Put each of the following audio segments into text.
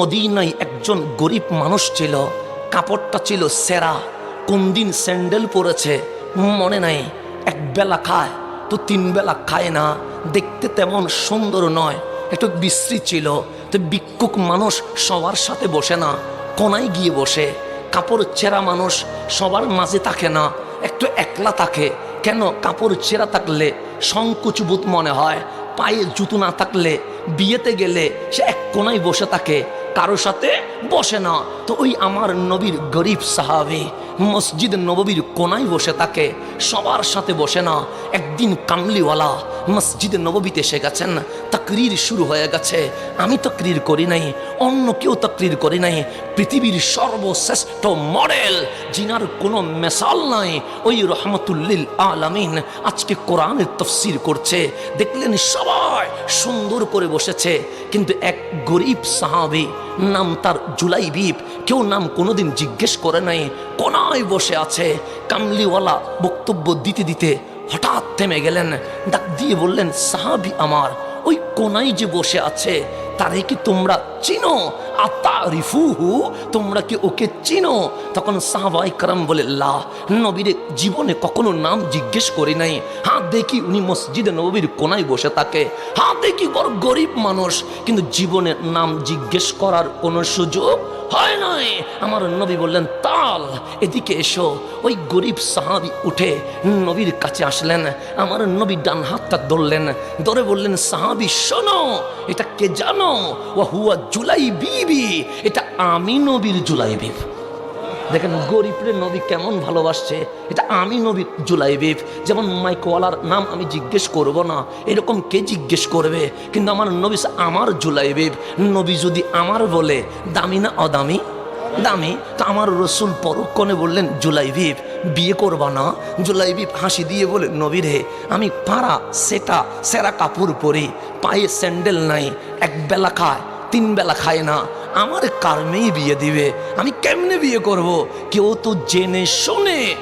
মদিনায় একজন গরিব মানুষ ছিল, কাপড়টা ছিল সেরা কোন দিন স্যান্ডেল পরেছে মনে নাই, এক বেলা খায়, তো তিন বেলা খায় না, দেখতে তেমন সুন্দর নয়, একটু বিশ্রী ছিল, তো ভিক্ষুক মানুষ সবার সাথে বসে না, কোনায় গিয়ে বসে, কাপড় চেরা মানুষ সবার মাঝে থাকে না, একটু একলা থাকে, কেন কাপড় চেরা থাকলে সংকুচবোধ মনে হয়, পায়ে জুতো না থাকলে বিয়েতে গেলে সে এক কোনায় বসে থাকে কারও সাথে বসে না। তো ওই আমার নবীর গরিব সাহাবি মসজিদ নববীর কোনায় বসে থাকে, সবার সাথে বসে না। একদিন কামলিওয়ালা মসজিদ নববীতে এসে গেছেন, তাকরির শুরু হয়ে গেছে। আমি তাকরির করি নাই, অন্য কেউ তাকরির করি নাই। পৃথিবীর সর্বশ্রেষ্ঠ মডেল জিনার কোনো মেসাল নাই। ওই রহমতুল্লিল আলামিন আজকে কোরআনের তফসির করছে। দেখলেন সবাই সুন্দর করে বসেছে, কিন্তু এক গরিব সাহাবি, নাম তার জুলাইবিব কেউ নাম কোনোদিন জিজ্ঞেস করে নাই, কোনায় বসে আছে। কামলিওয়ালা বক্তব্য দিতে দিতে হঠাৎ থেমে গেলেন, ডাক দিয়ে বললেন, সাহাবি আমার, ওই কোনায় যে বসে আছে, তারে কি তোমরা চিনো? আতারিফুহু, তোমরা কি ওকে চিনো? তখন সাহাবাই কারাম বলে, লা, নবীরে জীবনে কখনো নাম জিজ্ঞেস করি নাই। হ্যাঁ দেখি উনি মসজিদে নবীর কোনায় বসে থাকে। হ্যাঁ দেখি বড় গরিব মানুষ, কিন্তু জীবনে নাম জিজ্ঞেস করার কোনো সুযোগ হয় নাই। আমার নবী বললেন, তাল, এদিকে এসো। ওই গরিব সাহাবি উঠে নবীর কাছে আসলেন। আমার নবী ডান হাতটা ধরলেন, ধরে বললেন, সাহাবি, শোনো, এটা কে জানো? ও হুয়া জুলাই বিবি এটা আমি নবীর জুলাই বিব দেখেন, গরিবরে নবী কেমন ভালোবাসছে, এটা আমি নবী জুলাইবিব। যেমন মাইকওয়ালার নাম আমি জিজ্ঞেস করব না, এরকম কে জিজ্ঞেস করবে? কিন্তু আমার নবী আমার জুলাইবিব। নবী যদি আমার বলে, দামি না অদামি? দামি? তো আমার রসুল পরক্ষণে বললেন, জুলাইবিব, বিয়ে করবা না। জুলাইবিব হাসি দিয়ে বলে, নবী রে, আমি পাড়া, সেটা, সেরা কাপড় পরি, পায়ে স্যান্ডেল নাই, এক বেলা খায়, তিন বেলা খায় না। আমার কার মেয়ে বিয়ে দিবে। আমি কেমনে বিয়ে করব? কেউ তো জেনে শুনে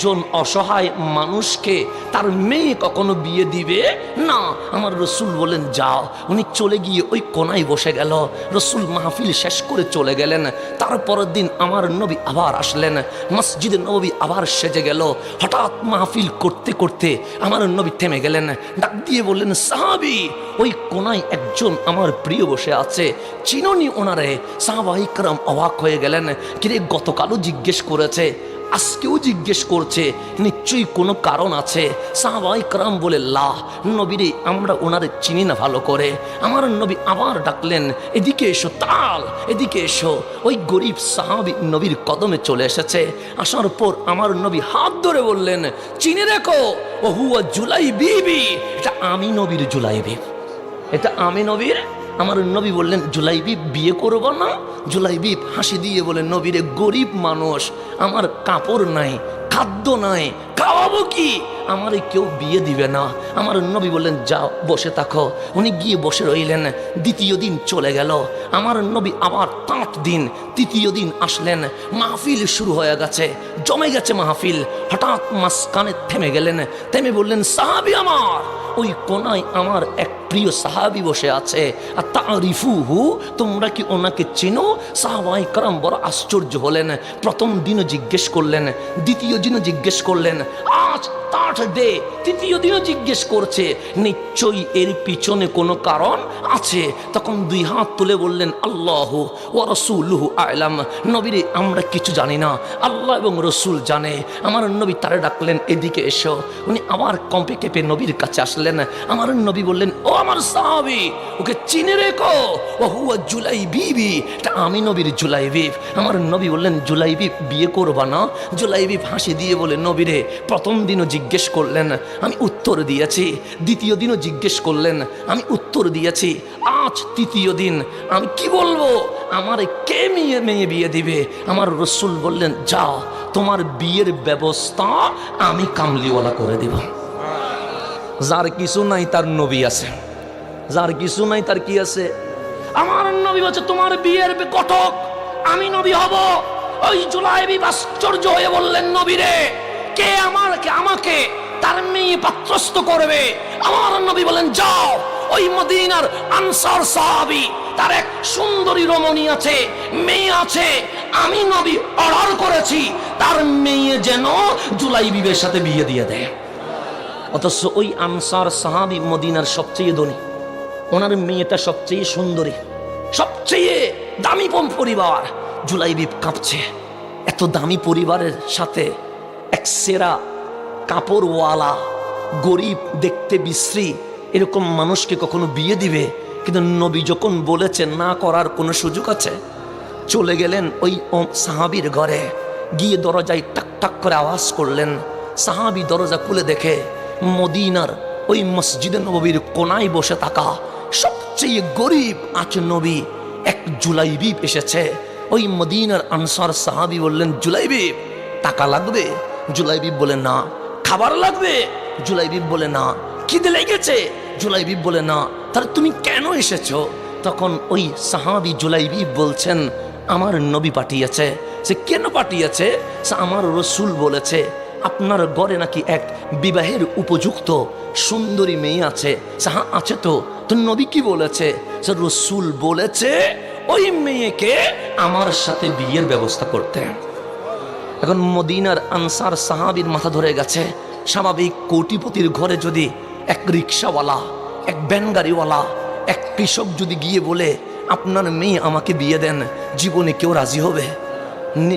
একজন অসহায় মানুষকে তার মেয়ে কখনো বিয়ে দিবে? না, আমার রসুল বলেন, যাও। উনি চলে গিয়ে ওই কোনায় বসে গেল। রসুল মাহফিল শেষ করে চলে গেলেন। তারপরের দিন আমার নবী আবার আসলেন। মসজিদে নবী আবার সেজে গেল। হঠাৎ মাহফিল করতে করতে আমার নবী থেমে গেলেন। ডাক দিয়ে বললেন, সাহাবি, ওই কোনায় একজন আমার প্রিয় বসে আছে। চিননি ওনারে? সাহাবাহিকরাম অবাক হয়ে গেলেন। কিরে, গতকালও জিজ্ঞেস করেছে, আজকেও জিজ্ঞেস করছে নিশ্চয়ই কোনো কারণ আছে। সাহাবাই কারাম বলে লাহ নবীরে আমরা ওনারে চিনি না ভালো করে। আমার নবী আবার ডাকলেন, এদিকে এসো, তাল, এদিকে এসো। ওই গরিব সাহাবি নবীর কদমে চলে এসেছে। আসার পর আমার নবী হাত ধরে বললেন, চিনে রেখো ও হুয়া জুলাই বিবি। এটা আমি নবীর জুলাই বিব। এটা আমি নবীর। আমার নবী বললেন জুলাইবি বিয়ে করব না। জুলাইবি হাসি দিয়ে বলেন নবীরে গরিব মানুষ, আমার কাপড় নাই খাদ্য নাই খাওয়াবো কি? আমার কেউ বিয়ে দিবে না। আমার নবী বললেন যাও বসে থাকো। উনি গিয়ে বসে রইলেন। দ্বিতীয় দিন চলে গেল। আমার নবী আবার পাঁচ দিন তৃতীয় দিন আসলেন। মাহফিল শুরু হয়ে গেছে। জমে গেছে মাহফিল। হঠাৎ মাঝখানে থেমে গেলেন। থেমে বললেন, সাহাবি আমার! ওই কোনায় আমার এক প্রিয় সাহাবি বসে আছে। আর তারিফু হু তোমরা কি ওনাকে চিনো? সাহাবাই কারাম বড় আশ্চর্য হলেন। প্রথম দিনও জিজ্ঞেস করলেন, দ্বিতীয় দিনও জিজ্ঞেস করলেন আজ তাঠ দে। তৃতীয় দিনও জিজ্ঞেস করছে, নিশ্চয়ই এর পিছনে কোনো কারণ আছে? তখন দুই হাত তুলে বললেন, আল্লাহ ও রসুলহু আলাম। নবীরে, আমরা কিছু জানি না। আল্লাহ এবং রসুল জানে। আমার নবী তারে ডাকলেন, এদিকে এসো। উনি আবার কম্পে কেঁপে নবীর কাছে আসলেন। আমার নবী বললেন, ও আমার সাহাবি, ওকে চিনে রেখো। ও হুয়া জুলাই বিবি এটা আমি নবীর জুলাই বিব আমার নবী বললেন জুলাই বিব বিয়ে করবা না। জুলাই বিব হাসি দিয়ে বলে, নবীরে, প্রথম দিনও জিজ্ঞেস করলেন, আমি উত্তর দিয়েছি। দ্বিতীয় দিনও জিজ্ঞেস করলেন, আমি উত্তর দিয়েছি। আজ তৃতীয় দিন, আমি কি বলব? আমার কে মেয়ে মেয়ে বিয়ে দিবে? আমার রসুল বললেন যাও তোমার বিয়ের ব্যবস্থা আমি কামলিওয়ালা করে দিব। যার কিছু নাই, তার নবী আছে। যার কিছু নাই, তার কি আছে? আমার নবী বলছে, তোমার বিয়ের কটক, আমি নবী হব। ওই জুলাই আশ্চর্য হয়ে বললেন, নবী রে কে আমার আমাকে তার মেয়ে পাত্রস্থ করবে? আমার নবী বলেন, যাও, ওই মদিনার আনসার সাহাবি, তার এক সুন্দরী রমণী আছে, মেয়ে আছে, আমি নবী অর্ডার করেছি, তার মেয়ে যেন জুলাই বিবের সাথে বিয়ে দিয়ে দেয়। অথচ ওই আনসার সাহাবি মদিনার সবচেয়ে ধনী। ওনার মেয়েটা সবচেয়ে সুন্দরী, সবচেয়ে দামি পরিবার। জুলাইবিব কাঁপছে। এত দামি পরিবারের সাথে এক সেরা কাপড়ওয়ালা, গরিব, দেখতে বিশ্রী, এরকম মানুষকে কখনো বিয়ে দিবে? কিন্তু নবী যখন বলেছে না করার কোনো সুযোগ আছে, চলে গেলেন ওই সাহাবীর ঘরে। গিয়ে দরজায় টাক টাক করে আওয়াজ করলেন। সাহাবি দরজা খুলে দেখে মদিনার ওই মসজিদে নবীর কোনায় বসে থাকা সবচেয়ে গরিব আছে নবী, এক জুলাইবিব এসেছে। ওই মদিনার আনসার সাহাবি বললেন জুলাইবিব টাকা লাগবে? জুলাইবিব বলে না। খাবার লাগবে? জুলাইবিব বলে না। খিদে লেগেছে? জুলাইবিব বলে না। তাহলে তুমি কেন এসেছ? তখন ওই সাহাবি জুলাইবিব বলছেন, আমার নবী পাঠিয়েছে। সে কেন পাঠিয়েছে? সে আমার রসুল বলেছে, আপনার ঘরে নাকি এক বিবাহের উপযুক্ত সুন্দরী মেয়ে আছে। সে হ্যাঁ আছে তো? তো নবী কি বলেছে? সে রসুল বলেছে, ওই মেয়েকে আমার সাথে বিয়ের ব্যবস্থা করতে। এখন মদিনার আনসার সাহাবির মাথা ধরে গেছে। স্বাভাবিক কোটিপতির ঘরে যদি এক রিক্সাওয়ালা, এক ব্যান গাড়িওয়ালা এক কৃষক যদি গিয়ে বলে, আপনার মেয়ে আমাকে বিয়ে দেন, জীবনে কেউ রাজি হবে?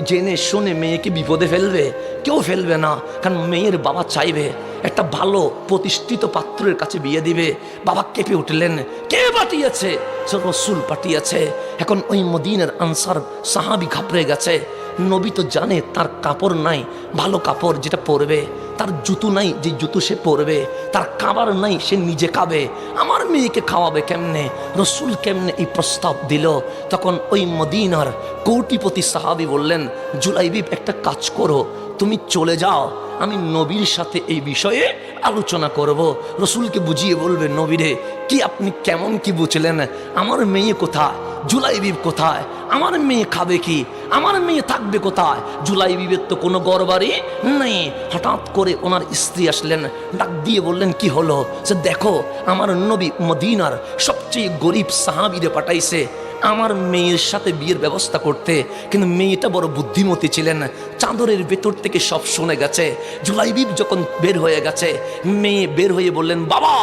জেনে শুনে মেয়েকে বিপদে ফেলবে, কেউ ফেলবে না, কারণ মেয়ের বাবা চাইবে, একটা ভালো প্রতিষ্ঠিত পাত্রের কাছে বিয়ে দিবে। বাবা কেঁপে উঠলেন, কে পাঠিয়েছে? সে রসুল পাঠিয়েছে। এখন ওই মদিনের আনসার সাহাবি ঘাবড়ে গেছে। নবী তো জানে তার কাপড় নাই, ভালো কাপড় যেটা পরবে, তার জুতো নাই যে জুতো সে পরবে, তার খাবার নাই সে নিজে খাবে, আমার মেয়েকে খাওয়াবে কেমনে? রসুল কেমনে এই প্রস্তাব দিল? তখন ওই মদিনার কোটিপতি সাহাবি বললেন, জুলাইবিব একটা কাজ করো, তুমি চলে যাও, আমি নবীর সাথে এই বিষয়ে আলোচনা করব। রসুলকে বুঝিয়ে বলবে, নবীরে, কি আপনি কেমন কি বুঝলেন? আমার মেয়ে কোথায়? জুলাই বিব কোথায়? আমার মেয়ে খাবে কি? আমার মেয়ে থাকবে কোথায়? জুলাই বিবের তো কোনো গড়বাড়ি নেই। হঠাৎ করে ওনার স্ত্রী আসলেন, ডাক দিয়ে বললেন, কি হলো? সে দেখো, আমার নবী মদিনার সবচেয়ে গরিব সাহাবিরে পাঠাইছে। আমার মেয়ের সাথে বিয়ের ব্যবস্থা করতে, কিন্তু মেয়েটা বড় বুদ্ধিমতী ছিলেন। চাদরের ভেতর থেকে সব শুনে গেছে। জুলাইবিব যখন বের হয়ে গেছে, মেয়ে বের হয়ে বললেন, বাবা,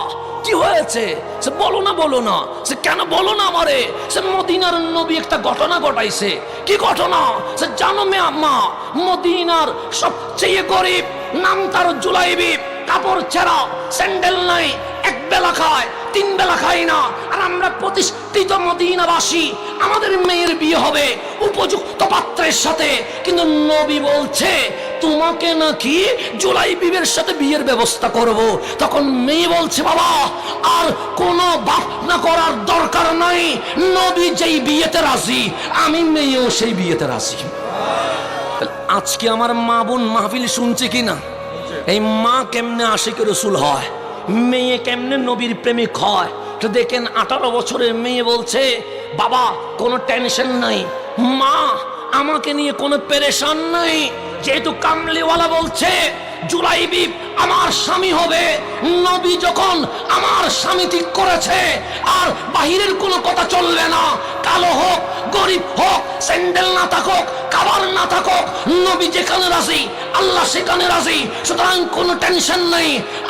কি হয়েছে? সে বলো না বলো না। সে কেন বলো না আমারে? সে মদিনার নবী একটা ঘটনা ঘটাইছে। কি ঘটনা? সে জানো মে আম্মা, মদিনার সবচেয়ে গরিব, নাম তার জুলাইবিব কাপড় ছেঁড়া, স্যান্ডেল নাই, এক বেলা খায়। তিন বেলা খাই না। আর আমরা প্রতিষ্ঠিত মদিনাবাসী, আমাদের মেয়ের বিয়ে হবে উপযুক্ত পাত্রের সাথে। কিন্তু নবী বলছে, তোমাকে নাকি জুলাই বিবের সাথে বিয়ের ব্যবস্থা করব। তখন মেয়ে বলছে, বাবা, আর কোনো না করার দরকার নাই। নবী যেই বিয়েতে রাজি, আমি মেয়েও সেই বিয়েতে রাজি। আজকে আমার মা বোন মাহফিল শুনছে কিনা? এই মা কেমনে আশিক রসুল হয়? মেয়ে কেমনে নবীর প্রেমিক হয়? তো দেখেন আঠারো বছরের মেয়ে বলছে, বাবা, কোনো টেনশন নাই। মা, আমাকে নিয়ে কোনো পেরেশান নাই। যেহেতু কামলিওয়ালা বলছে জুলাইবি আমার স্বামী হবে। নবী যখন আমার স্বামী ঠিক করেছে, আর বাহিরের কোনো কথা চলবে না। কালো হোক গরিব হোক, স্যান্ডেল না থাকুক, খাবার না থাকুক, নবী যেখানে রাজি, আল্লাহ সেখানে রাজি, সুতরাং কোনো টেনশন নেই।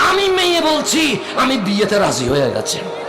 আমি মেয়ে বলছি, আমি বিয়েতে রাজি হয়ে গেছে।